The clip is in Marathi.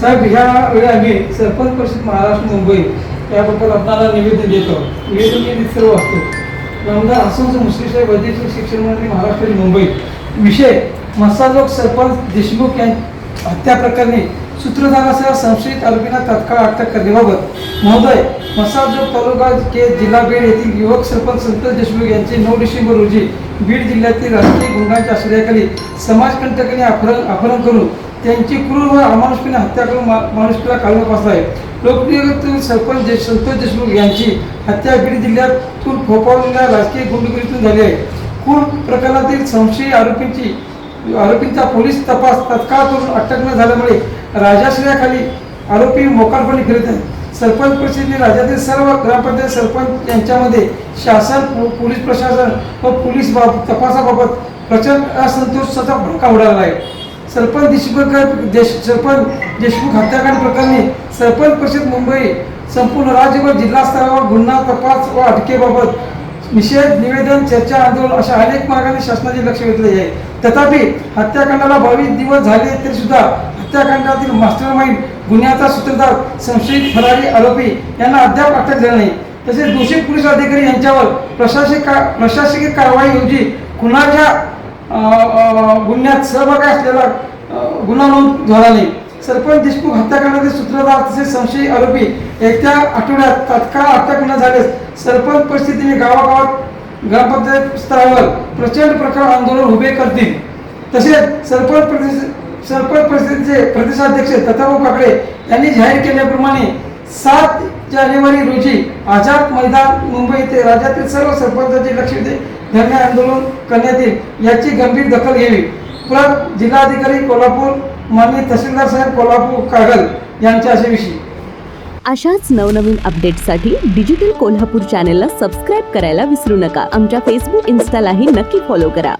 साहेब ह्यावेळी आम्ही सरपंच परिषद महाराष्ट्र मुंबई याबद्दल आपणाला निवेदन देतो. निवेदन केली सर्व असतो. आमदार हसन मुश्रीफ साहेब वैद्यकीय शिक्षण मंत्री महाराष्ट्र मुंबई. विषय मसालोक सरपंच देशमुख यां हत्या प्रकरणी सूत्रधारासह संशयित आरोपींना तत्काळ अटक करण्याबाबत महोदय मसाजोग तालुका के जिल्हा बीड येथील युवक सरपंच संतोष देशमुख यांचे नऊ डिसेंबर रोजी बीड जिल्ह्यातील राजकीय गुंडांच्या आश्रयाखाली समाजकंटकांनी अपहरण अपहरण करून त्यांची क्रूर व अमानुषपणे हत्या करून मा माणुसकीला पासला आहे. लोकप्रिय सरपंच देश संतोष देशमुख यांची हत्या बीड जिल्ह्यातून खोपावलेल्या राजकीय गुंडगिरीतून झाली आहे. खून प्रकरणातील संशयी आरोपींची आरोपींचा पोलीस तपास तत्काळ करून अटक न झाल्यामुळे राजाश्रयाखाली आरोपी मोकाटपणे फिरत आहेत. सरपंच परिषदेने राज्यातील सर्व ग्रामपंचायत सरपंच यांच्यामध्ये शासन पोलीस प्रशासन व पोलीस बाब तपासाबाबत प्रचंड असंतोषाचा भडका उडाला आहे. सरपंच देशमुख देश सरपंच देशमुख हत्याकांड प्रकरणी सरपंच परिषद मुंबई संपूर्ण राज्य व जिल्हा स्तरावर गुन्हा तपास व अटकेबाबत निषेध निवेदन चर्चा आंदोलन अशा अनेक मार्गाने शासनाचे लक्ष वेधले आहे. तथापि हत्याकांडाला बावीस दिवस झाले तरी सुद्धा हत्याकांडातील मास्टर माइंड गुन्ह्याचा सूत्रधार संशयित फरारी आरोपी यांना अद्याप अटक झाली नाही. तसेच दोषी पोलीस अधिकारी यांच्यावर प्रशासकीय का प्रशासकीय कारवाईऐवजी खुनाच्या गुन्ह्यात सहभागी असलेला गुन्हा नोंद झाला नाही. सरपंच देशमुख हत्याकांडाचे सूत्रधार तसेच संशयी आरोपी येत्या आठवड्यात तात्काळ अटक न झाल्यास सरपंच परिस्थितीने गावागावात ग्रामपंचायत स्तरावर प्रचंड प्रकार आंदोलन उभे करतील. तसेच सरपंच सरपंच परिषदेचे प्रदेशाध्यक्ष दत्ताभाऊ काकडे यांनी जाहीर केल्याप्रमाणे सात जानेवारी रोजी आझाद मैदान मुंबई येथे राज्यातील सर्व सरपंचांचे लक्ष दे- धरणे आंदोलन करण्यात येईल याची गंभीर दखल घ्यावी. प्रत जिल्हाधिकारी कोल्हापूर माननीय तहसीलदार साहेब कोल्हापूर कागल यांच्या असे विषयी अशाच नवनवीन अपडेट्ससाठी डिजिटल कोल्हापूर चॅनेलला सबस्क्राईब करायला विसरू नका. आमच्या फेसबुक इन्स्टालाही नक्की फॉलो करा.